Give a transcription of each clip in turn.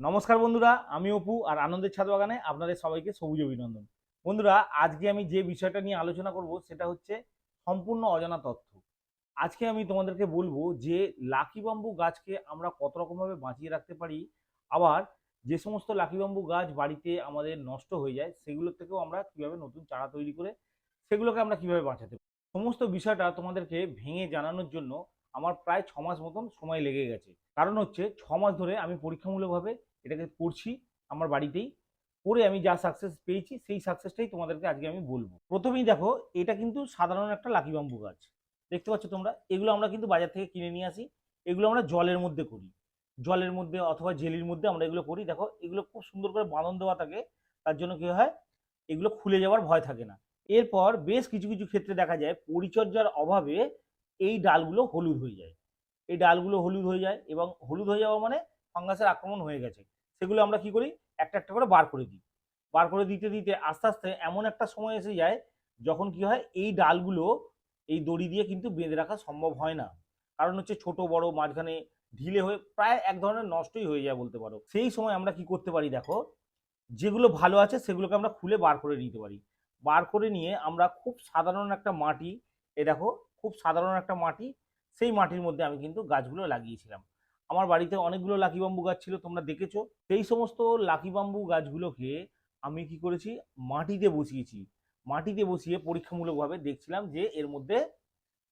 নমস্কার বন্ধুরা, আমি অপু আর আনন্দের ছাদ বাগানে আপনাদের সবাইকে সবুজ অভিনন্দন। বন্ধুরা, আজকে আমি যে বিষয়টা নিয়ে আলোচনা করব সেটা হচ্ছে সম্পূর্ণ অজানা তথ্য। আজকে আমি তোমাদেরকে বলব যে লাকি বাম্বু গাছকে আমরা কত রকমভাবে বাঁচিয়ে রাখতে পারি, আবার যে সমস্ত লাকি বাম্বু গাছ বাড়িতে আমাদের নষ্ট হয়ে যায়, সেগুলোর থেকেও আমরা কীভাবে নতুন চারা তৈরি করে সেগুলোকে আমরা কীভাবে বাঁচাতে পারি? সমস্ত বিষয়টা তোমাদেরকে ভেঙে জানানোর জন্য আমার প্রায় ছ মাস মতন সময় লেগে গেছে। কারণ হচ্ছে ছ মাস ধরে আমি পরীক্ষামূলকভাবে এটাকে করছি আমার বাড়িতেই। করে আমি যা সাকসেস পেয়েছি, সেই সাকসেসটাই তোমাদেরকে আজকে আমি বলব। প্রথমেই দেখো, এটা কিন্তু সাধারণ একটা লাকি বাম্বু গাছ। দেখতে পাচ্ছ তোমরা? এগুলো আমরা কিন্তু বাজার থেকে কিনে নিয়ে আসি। এগুলো আমরা জলের মধ্যে করি। জলের মধ্যে অথবা জেলির মধ্যে আমরা এগুলো করি। দেখো, এগুলো খুব সুন্দর করে বাঁধন দেওয়া থাকে। তার জন্য কি হয়? এগুলো খুলে যাওয়ার ভয় থাকে না। এরপর বেশ কিছু কিছু ক্ষেত্রে দেখা যায়, পরিচর্যার অভাবে এই ডালগুলো হলুদ হয়ে যায়। এই ডালগুলো হলুদ হয়ে যায় এবং হলুদ হয়ে যাওয়া মানে ফাঙ্গাসের আক্রমণ হয়ে গেছে। সেগুলো আমরা কি করি? একটা একটা করে বার করে দিই। বার করে দিতে দিতে আস্তে আস্তে এমন একটা সময় এসে যায় যখন কি হয়, এই ডালগুলো এই দড়ি দিয়ে কিন্তু বেঁধে রাখা সম্ভব হয় না। কারণ হচ্ছে ছোট, বড় মাঝখানে ঢিলে হয়ে প্রায় এক ধরনের নষ্টই হয়ে যায় বলতে পারো। সেই সময় আমরা কি করতে পারি দেখো? যেগুলো ভালো আছে সেগুলোকে আমরা খুলে বার করে নিতে পারি। বার করে নিয়ে আমরা খুব সাধারণ একটা মাটি, এ দেখো, খুব সাধারণ একটা মাটি, সেই মাটির মধ্যে আমি কিন্তু গাছগুলো লাগিয়েছিলাম। আমার বাড়িতে অনেকগুলো লাকি বাম্বু গাছ ছিল, তোমরা দেখেছ। সেই সমস্ত লাকি বাম্বু গাছগুলোকে আমি কি করেছি? মাটিতে বসিয়েছি। মাটিতে বসিয়ে পরীক্ষামূলকভাবে দেখছিলাম যে এর মধ্যে,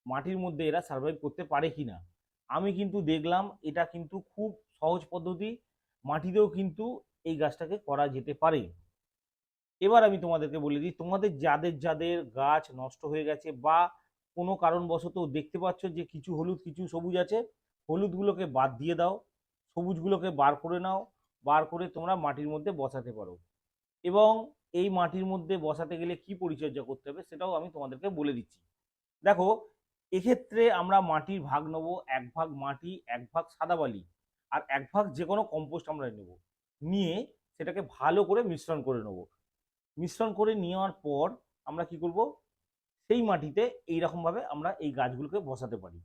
মাটির মধ্যে এরা সার্ভাইভ করতে পারে কি না আমি কিন্তু দেখলাম এটা কিন্তু খুব সহজ পদ্ধতি, মাটিতেও কিন্তু এই গাছটাকে করা যেতে পারে। এবার আমি তোমাদেরকে বলে দিই, তোমাদের যাদের যাদের গাছ নষ্ট হয়ে গেছে বা কোনো কারণবশত দেখতে পাচ্ছ যে কিছু হলুদ, কিছু সবুজ আছে হলুদগুলোকে বাদ দিয়ে দাও, সবুজগুলোকে বার করে নাও, বার করে তোমরা মাটির মধ্যে বসাতে পারো। এবং এই মাটির মধ্যে বসাতে গেলে কি পরিচর্যা করতে হবে সেটাও আমি তোমাদেরকে বলে দিচ্ছি। দেখো, এক্ষেত্রে আমরা মাটির ভাগ নেব, এক ভাগ মাটি, এক ভাগ সাদা বালি, আর এক ভাগ যে কোনো কম্পোস্ট আমরা নেব। নিয়ে সেটাকে ভালো করে মিশ্রণ করে নেব। মিশ্রণ করে নেওয়ার পর আমরা কি করব? সেই মাটিতে এইরকমভাবে আমরা এই গাছগুলোকে বসাতে পারি।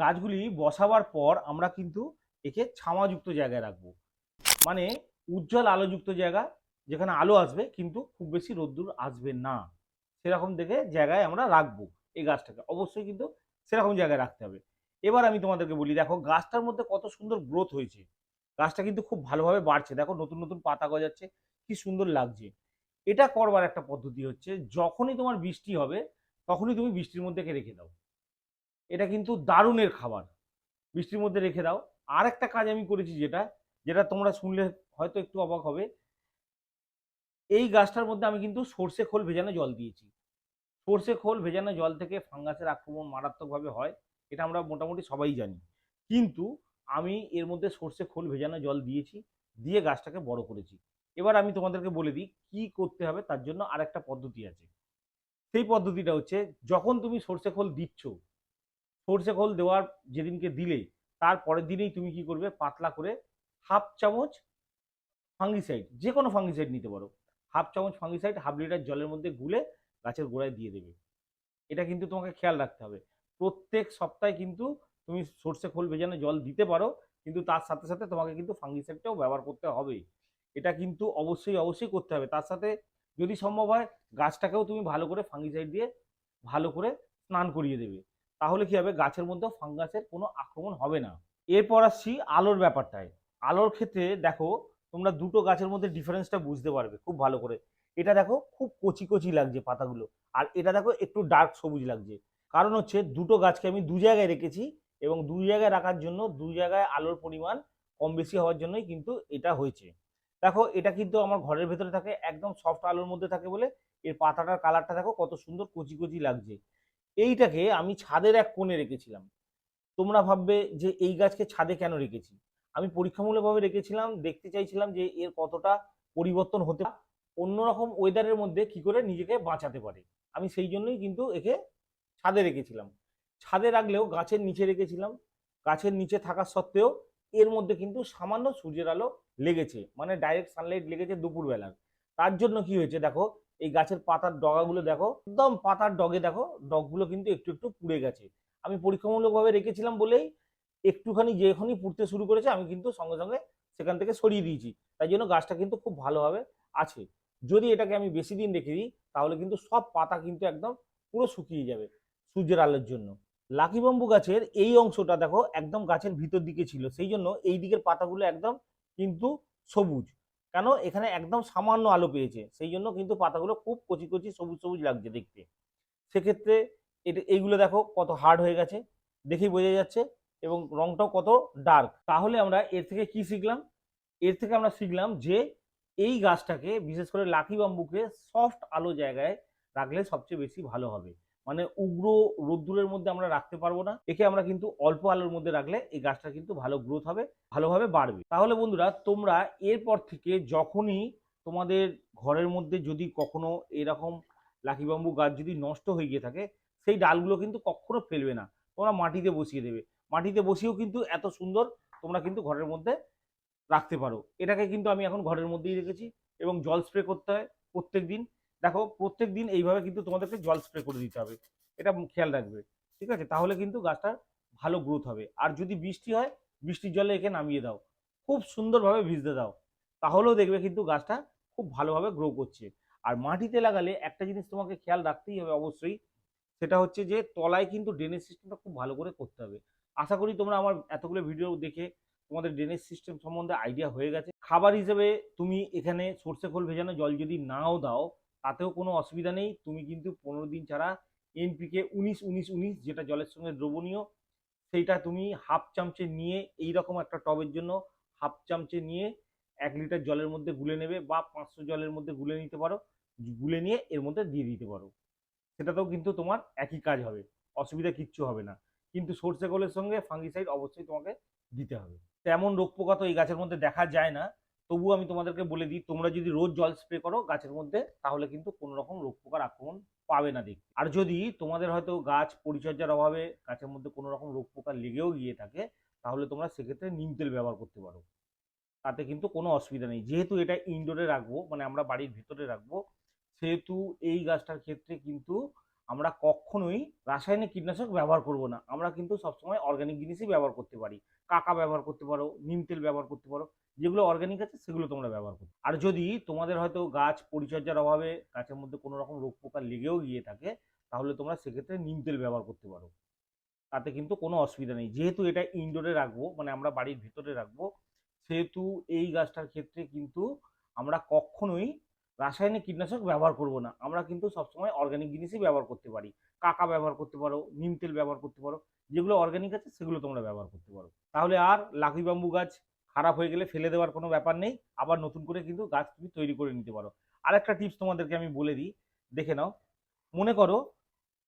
গাছগুলি বসাবার পর আমরা কিন্তু একে ছামাযুক্ত জায়গায় রাখব। মানে উজ্জ্বল আলোযুক্ত জায়গা, যেখানে আলো আসবে, কিন্তু খুব বেশি রোদ্দুর আসবে না। সেরকম দেখে জায়গায় আমরা রাখব এই গাছটাকে। অবশ্যই কিন্তু সেরকম জায়গায় রাখতে হবে। এবার আমি তোমাদেরকে বলি, দেখো গাছটার মধ্যে কত সুন্দর গ্রোথ হয়েছে। গাছটা কিন্তু খুব ভালোভাবে বাড়ছে। দেখো নতুন নতুন পাতা গজাচ্ছে, কি সুন্দর লাগছে। এটা করবার একটা পদ্ধতি হচ্ছে, যখনই তোমার বৃষ্টি হবে, তখনই তুমি বৃষ্টির মধ্যে রেখে দাও। এটা কিন্তু দারুণের খাবার। বৃষ্টির মধ্যে রেখে দাও। আর একটা কাজ আমি করেছি যেটা যেটা তোমরা শুনলে হয়তো একটু অবাক হবে। এই গাছটার মধ্যে আমি কিন্তু সর্ষে খোল ভেজানো জল দিয়েছি। সর্ষে খোল ভেজানো জল থেকে ফাঙ্গাসের আক্রমণ মারাত্মকভাবে হয়, এটা আমরা মোটামুটি সবাই জানি। কিন্তু আমি এর মধ্যে সর্ষে খোল ভেজানো জল দিয়েছি, দিয়ে গাছটাকে বড় করেছি। এবার আমি তোমাদেরকে বলে দিই, কি করতে হবে তার জন্য আরেকটা পদ্ধতি আছে। সেই পদ্ধতিটা হচ্ছে, যখন তুমি সর্ষে খোল দিচ্ছ সর্ষে খোল দেওয়ার যেদিনকে দিলে, তার পরের দিনেই তুমি কি করবে? পাতলা করে হাফ চামচ ফাঙ্গিসাইড যে কোনো ফাঙ্গিসাইড নিতে পারো। হাফ চামচ ফাঙ্গিসাইড হাফ লিটার জলের মধ্যে গুলে গাছের গোড়ায় দিয়ে দেবে। এটা কিন্তু তোমাকে খেয়াল রাখতে হবে। প্রত্যেক সপ্তাহে কিন্তু তুমি সর্ষে খোল ভেজানো জল দিতে পারো, কিন্তু তার সাথে সাথে তোমাকে কিন্তু ফাঙ্গিসাইডটাও ব্যবহার করতে হবে। এটা কিন্তু অবশ্যই অবশ্যই করতে হবে। তার সাথে যদি সম্ভব হয়, গাছটাকেও তুমি ভালো করে ফাঙ্গিসাইড দিয়ে ভালো করে স্নান করিয়ে দেবে। তাহলে কি হবে? গাছের মধ্যেও ফাঙ্গাসের কোনো আক্রমণ হবে না। এরপর আসছি আলোর ব্যাপারটায়। আলোর ক্ষেত্রে দেখো, তোমরা দুটো গাছের মধ্যে ডিফারেন্সটা বুঝতে পারবে খুব ভালো করে। এটা দেখো, খুব কচি কচি লাগছে পাতাগুলো। আর এটা দেখো, একটু ডার্ক সবুজ লাগছে। কারণ হচ্ছে, দুটো গাছকে আমি দু জায়গায় রেখেছি এবং দু জায়গায় রাখার জন্য দু জায়গায় আলোর পরিমাণ কম বেশি হওয়ার জন্যই কিন্তু এটা হয়েছে। দেখো, এটা কিন্তু আমার ঘরের ভেতরে থাকে, একদম সফট আলোর মধ্যে থাকে বলে। এর পাতাটার কালারটা দেখো, কত সুন্দর কচি কচি লাগছে। এইটাকে আমি ছাদের এক কোণে রেখেছিলাম। তোমরা ভাববে যে এই গাছকে ছাদে কেন রেখেছি? আমি পরীক্ষামূলকভাবে রেখেছিলাম, দেখতে চাইছিলাম যে এর কতটা পরিবর্তন হতে অন্যরকম ওয়েদারের মধ্যে কি করে নিজেকে বাঁচাতে পারে? আমি সেই জন্যই কিন্তু একে ছাদে রেখেছিলাম। ছাদে রাখলেও গাছের নিচে রেখেছিলাম। গাছের নিচে থাকা সত্ত্বেও এর মধ্যে কিন্তু সামান্য সূর্যের আলো লেগেছে। মানে ডাইরেক্ট সানলাইট লেগেছে দুপুরবেলার। তার জন্য কি হয়েছে দেখো এই গাছের পাতার ডগাগুলো দেখো, একদম পাতার ডগে দেখো, ডগগুলো কিন্তু একটু একটু পুড়ে গেছে। আমি পরীক্ষামূলকভাবে রেখেছিলাম বলেই একটুখানি যেখানি পুড়তে শুরু করেছে, আমি কিন্তু সঙ্গে সঙ্গে সেখান থেকে সরিয়ে দিয়েছি। তাই জন্য গাছটা কিন্তু খুব ভালোভাবে আছে। যদি এটাকে আমি বেশি দিন রেখে দিই, তাহলে কিন্তু সব পাতা কিন্তু একদম পুরো শুকিয়ে যাবে সূর্যের আলোর জন্য। লাকি বাম্বু গাছের এই অংশটা দেখো, একদম গাছের ভিতর দিকে ছিল। সেই জন্য এই দিকের পাতাগুলো একদম কিন্তু সবুজ। কেন? এখানে একদম সামান্য আলো পেয়েছে। সেই জন্য কিন্তু পাতাগুলো খুব কচি কচি, সবুজ সবুজ লাগছে দেখতে। সেক্ষেত্রে এটা, এইগুলো দেখো কত হার্ড হয়ে গেছে, দেখেই বোঝা যাচ্ছে এবং রংটাও কত ডার্ক তাহলে আমরা এর থেকে কি শিখলাম? এর থেকে আমরা শিখলাম যে এই গাছটাকে, বিশেষ করে লাকি বাম্বুকে সফট আলো জায়গায় রাখলে সবচেয়ে বেশি ভালো হবে। মানে উগ্র রোদ্দুরের মধ্যে আমরা রাখতে পারব না। একে আমরা কিন্তু অল্প আলোর মধ্যে রাখলে এই গাছটা কিন্তু ভালো গ্রোথ হবে, ভালোভাবে বাড়বে। তাহলে বন্ধুরা, তোমরা এরপর থেকে যখনই তোমাদের ঘরের মধ্যে যদি কখনো এরকম লাকি বাম্বু গাছ যদি নষ্ট হয়ে গিয়ে থাকে, সেই ডালগুলো কিন্তু কখনো ফেলবে না। তোমরা মাটিতে বসিয়ে দেবে। মাটিতে বসিয়েও কিন্তু এত সুন্দর তোমরা কিন্তু ঘরের মধ্যে রাখতে পারো। এটাকে কিন্তু আমি এখন ঘরের মধ্যেই রেখেছি এবং জল স্প্রে করতে হয় প্রত্যেক দিন দেখো প্রত্যেক দিন এইভাবে কিন্তু তোমাদেরকে জল স্প্রে করে দিতে হবে। এটা খেয়াল রাখবে, ঠিক আছে? তাহলে কিন্তু গাছটার ভালো গ্রোথ হবে। আর যদি বৃষ্টি হয়, বৃষ্টির জলে একে নামিয়ে দাও। খুব সুন্দরভাবে ভিজতে দাও। তাহলেও দেখবে কিন্তু গাছটা খুব ভালোভাবে গ্রো করছে। আর মাটিতে লাগালে একটা জিনিস তোমাকে খেয়াল রাখতেই হবে অবশ্যই, সেটা হচ্ছে যে তলায় কিন্তু ড্রেনেজ সিস্টেমটা খুব ভালো করে করতে হবে। আশা করি তোমরা আমার এতগুলো ভিডিও দেখে তোমাদের ড্রেনেজ সিস্টেম সম্বন্ধে আইডিয়া হয়ে গেছে। খাবার হিসেবে তুমি এখানে সর্ষে খোল ভেজানো জল যদি নাও দাও তাতেও কোনো অসুবিধা নেই। তুমি কিন্তু পনেরো দিন ছাড়া এনপিকে উনিশ উনিশ উনিশ যেটা জলের সঙ্গে দ্রবণীয়, সেইটা তুমি হাফ চামচে নিয়ে এই রকম একটা টবের জন্য হাফ চামচে নিয়ে এক লিটার জলের মধ্যে গুলে নেবে বা পাঁচশো জলের মধ্যে গুলে নিতে পারো। গুলে নিয়ে এর মধ্যে দিয়ে দিতে পারো। সেটাতেও কিন্তু তোমার একই কাজ হবে, অসুবিধা কিচ্ছু হবে না। কিন্তু সর্ষে খোলের সঙ্গে ফাঙ্গিসাইড অবশ্যই তোমাকে দিতে হবে। তেমন রোগ পোকা তো এই গাছের মধ্যে দেখা যায় না। তবুও আমি তোমাদেরকে বলে দিই, তোমরা যদি রোজ জল স্প্রে করো গাছের মধ্যে, তাহলে কিন্তু কোনো রকম রোগ পোকার আক্রমণ পাবে না দেখতে। আর যদি তোমাদের হয়তো গাছ পরিচর্যার অভাবে গাছের মধ্যে কোনো রকম রোগ পোকা লেগেও গিয়ে থাকে, তাহলে তোমরা সেক্ষেত্রে নিম তেল ব্যবহার করতে পারো। তাতে কিন্তু কোনো অসুবিধা নেই। যেহেতু এটা ইনডোরে রাখব মানে আমরা বাড়ির ভিতরে রাখব, সেহেতু এই গাছটার ক্ষেত্রে কিন্তু আমরা কখনোই রাসায়নিক কীটনাশক ব্যবহার করব না। আমরা কিন্তু সবসময় অর্গানিক জিনিসই ব্যবহার করতে পারি। কাকা ব্যবহার করতে পারো, নিম তেল ব্যবহার করতে পারো, যেগুলো অর্গানিক আছে সেগুলো তোমরা ব্যবহার করো। আর যদি তোমাদের হয়তো গাছ পরিচর্যার অভাবে গাছের মধ্যে কোনো রকম রোগ পোকা লেগেও গিয়ে থাকে, তাহলে তোমরা সেক্ষেত্রে নিম তেল ব্যবহার করতে পারো। তাতে কিন্তু কোনো অসুবিধা নেই। যেহেতু এটা ইনডোরে রাখব মানে আমরা বাড়ির ভিতরে রাখব, সেহেতু এই গাছটার ক্ষেত্রে কিন্তু আমরা কখনোই রাসায়নিক কীটনাশক ব্যবহার করব না। আমরা কিন্তু সবসময় অর্গানিক জিনিসই ব্যবহার করতে পারি। কাকা ব্যবহার করতে পারো, নিম তেল ব্যবহার করতে পারো, যেগুলো অর্গানিক আছে সেগুলো তোমরা ব্যবহার করতে পারো। তাহলে আর লাকি বাম্বু গাছ খারাপ হয়ে গেলে ফেলে দেওয়ার কোনো ব্যাপার নেই, আবার নতুন করে কিন্তু গাছ তুমি তৈরি করে নিতে পারো। আরেকটা টিপস তোমাদেরকে আমি বলে দিই, দেখে নাও। মনে করো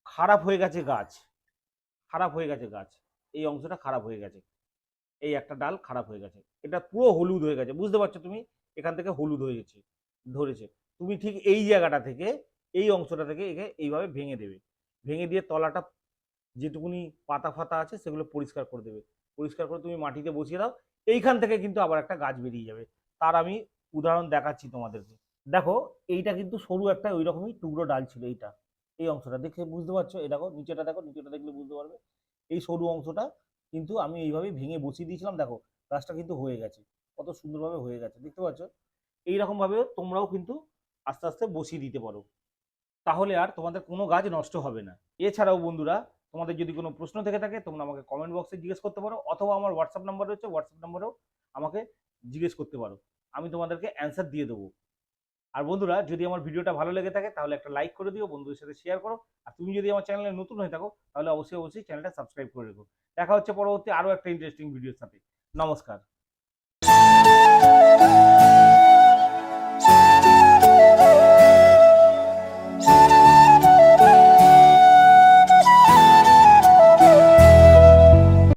খারাপ হয়ে গেছে গাছ, খারাপ হয়ে গেছে গাছ, এই অংশটা খারাপ হয়ে গেছে, এই একটা ডাল খারাপ হয়ে গেছে, এটা পুরো হলুদ হয়ে গেছে, বুঝতে পারছ তুমি? এখান থেকে হলুদ হয়ে গেছে। ধরেছে। তুমি ঠিক এই জায়গাটা থেকে, এই অংশটা থেকে একে এইভাবে ভেঙে দেবে। ভেঙে দিয়ে তলাটা যেটুকুনি পাতা ফাতা আছে সেগুলো পরিষ্কার করে দেবে। পরিষ্কার করে তুমি মাটিতে বসিয়ে দাও, এইখান থেকে কিন্তু আবার একটা গাছ বেরিয়ে যাবে। তার আমি উদাহরণ দেখাচ্ছি তোমাদেরকে। দেখো, এইটা কিন্তু সরু একটা ওই রকমই টুকরো ডাল ছিল এইটা। এই অংশটা দেখে বুঝতে পারছ? এই দেখো, নিচেটা দেখো, নিচেটা দেখলে বুঝতে পারবে। এই সরু অংশটা কিন্তু আমি এইভাবে ভেঙে বসিয়ে দিয়েছিলাম। দেখো, গাছটা কিন্তু হয়ে গেছে। কত সুন্দরভাবে হয়ে গেছে। দেখতে পাচ্ছ? এইরকম ভাবে তোমরাও কিন্তু আস্তে আস্তে বসিয়ে দিতে পারো। তাহলে আর তোমাদের কোনো গাছ নষ্ট হবে না। এছাড়াও বন্ধুরা, তোমাদের যদি কোনো প্রশ্ন থেকে থাকে, তোমরা আমাকে কমেন্ট বক্সে জিজ্ঞেস করতে পারো, অথবা আমার হোয়াটসঅ্যাপ নাম্বার রয়েছে হোয়াটসঅ্যাপ নাম্বারেও আমাকে জিজ্ঞেস করতে পারো। আমি তোমাদেরকে অ্যান্সার দিয়ে দেবো। আর বন্ধুরা, যদি আমার ভিডিওটা ভালো লেগে থাকে, তাহলে একটা লাইক করে দিও, বন্ধুদের সাথে শেয়ার করো। আর তুমি যদি আমার চ্যানেলে নতুন হয়ে থাকো, তাহলে অবশ্যই অবশ্যই চ্যানেলটা সাবস্ক্রাইব করে রেখো। দেখা হচ্ছে পরবর্তী আরও একটা ইন্টারেস্টিং ভিডিওর সাথে। নমস্কার।